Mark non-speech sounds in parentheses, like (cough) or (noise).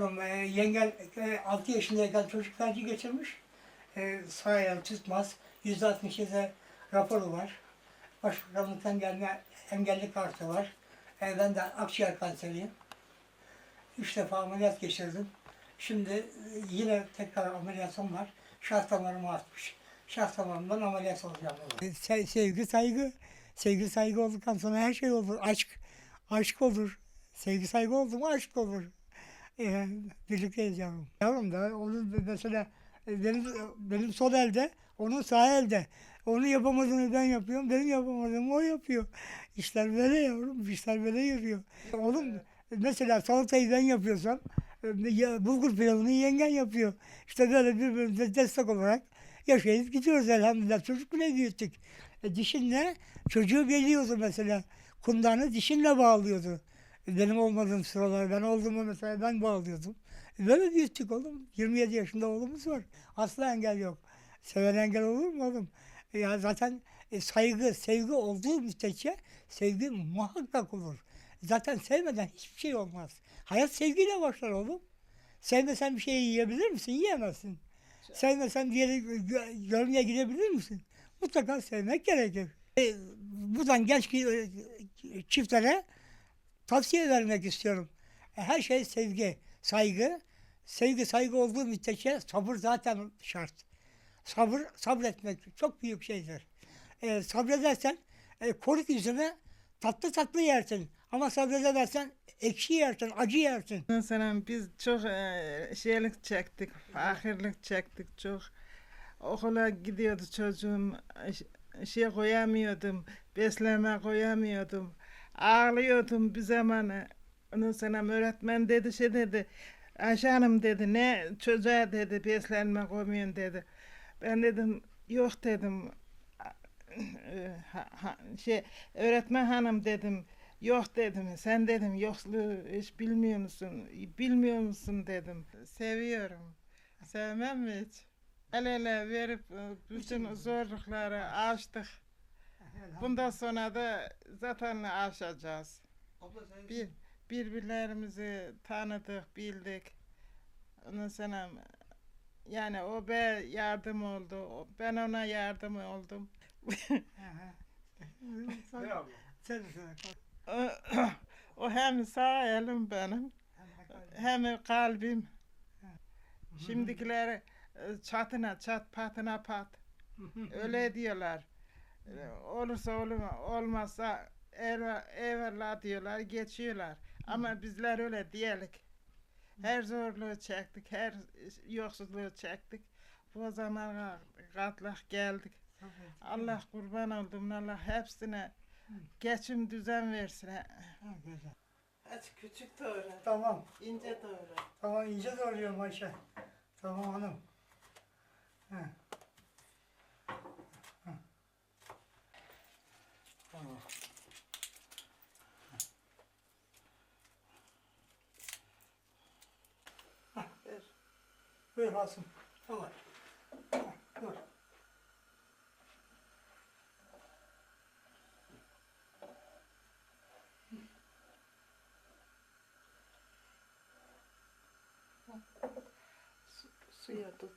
E, 6 yaşındayken çocuk felci geçirmiş. E, sağ ayağı tutmaz. %67 raporu var. Başbakanlıktan gelme engelli kartı var. E, ben de akciğer kanseriyim. Üç defa ameliyat geçirdim. Şimdi e, yine tekrar ameliyatım var. Şah damarım artmış. Şah damarımdan ameliyat olacağım. Se- sevgi, saygı. Sevgi, saygı olduktan sonra her şey olur. Aşk, aşk olur. Sevgi, saygı oldu mu aşk olur. Ee, birlikteyiz yavrum. Yavrum da onun mesela e, benim benim sol elde, onun sağ elde. Onun yapamadığını ben yapıyorum, benim yapamadığımı o yapıyor. İşler böyle yavrum, işler böyle yürüyor. Oğlum mesela salatayı ben yapıyorsam, e, bulgur pilavını yengen yapıyor. İşte böyle birbirimize destek olarak yaşayıp gidiyoruz elhamdülillah. Çocuk bile büyüttük. E, dişinle çocuğu geliyordu mesela. Kundanı dişinle bağlıyordu. Benim olmadığım sıralar, ben olduğumu mesela ben bağlıyordum. Böyle büyüttük oğlum. 27 yaşında oğlumuz var. Asla engel yok. Seven engel olur mu oğlum? Ya zaten e, saygı, sevgi olduğu müddetçe sevgi muhakkak olur. Zaten sevmeden hiçbir şey olmaz. Hayat sevgiyle başlar oğlum. Sevmesen bir şey yiyebilir misin? Yiyemezsin. Sevmesen bir yere gö- görmeye gidebilir misin? Mutlaka sevmek gerekir. E, buradan genç e, çiftlere tavsiye vermek istiyorum. E, Her şey sevgi, saygı. Sevgi, saygı olduğu müddetçe sabır zaten şart. Sabır, sabretmek çok büyük şeydir. E, sabredersen e, koruk yüzüne tatlı tatlı yersin. Ama sabredemezsen ekşi yersin, acı yersin. Mesela biz çok e, şeylik çektik, fakirlik çektik çok. Okula gidiyordu çocuğum, şey koyamıyordum, beslenme koyamıyordum. Ağlıyordum bir zamanı. Ondan sonra öğretmen dedi şey dedi, Ayşe Hanım dedi ne çocuğa dedi beslenme koymuyorsun dedi. Ben dedim yok dedim. Ha- ha- şey öğretmen hanım dedim yok dedim. Sen dedim yokluğu hiç bilmiyor musun? Bilmiyor musun? dedim. Seviyorum. Sevmem mi hiç? El ele verip e, bütün zorlukları aştık bundan sonra da zaten aşacağız. Bir, birbirlerimizi tanıdık bildik. Ondan sonra yani o be yardım oldu o- ben ona yardım oldum. (laughs) Sen, o hem sağ elim benim hem kalbim. Şimdikiler e, çatına çat patına pat. (laughs) Öyle diyorlar. Olursa olur olmazsa eyvallah, eyvallah diyorlar geçiyorlar. Ama bizler öyle diyelik. Her zorluğu çektik, her yoksuzluğu çektik. Bu zamana katlah geldik. Allah kurban oldum. Allah hepsine geçim düzen versin. Hadi küçük doğru, Tamam. ince doğru. Tamam ince doğruyorum Ayşe. Tamam hanım. He. Heh. Buyur Asım. Tamam. Heh, Dur. Suya tut.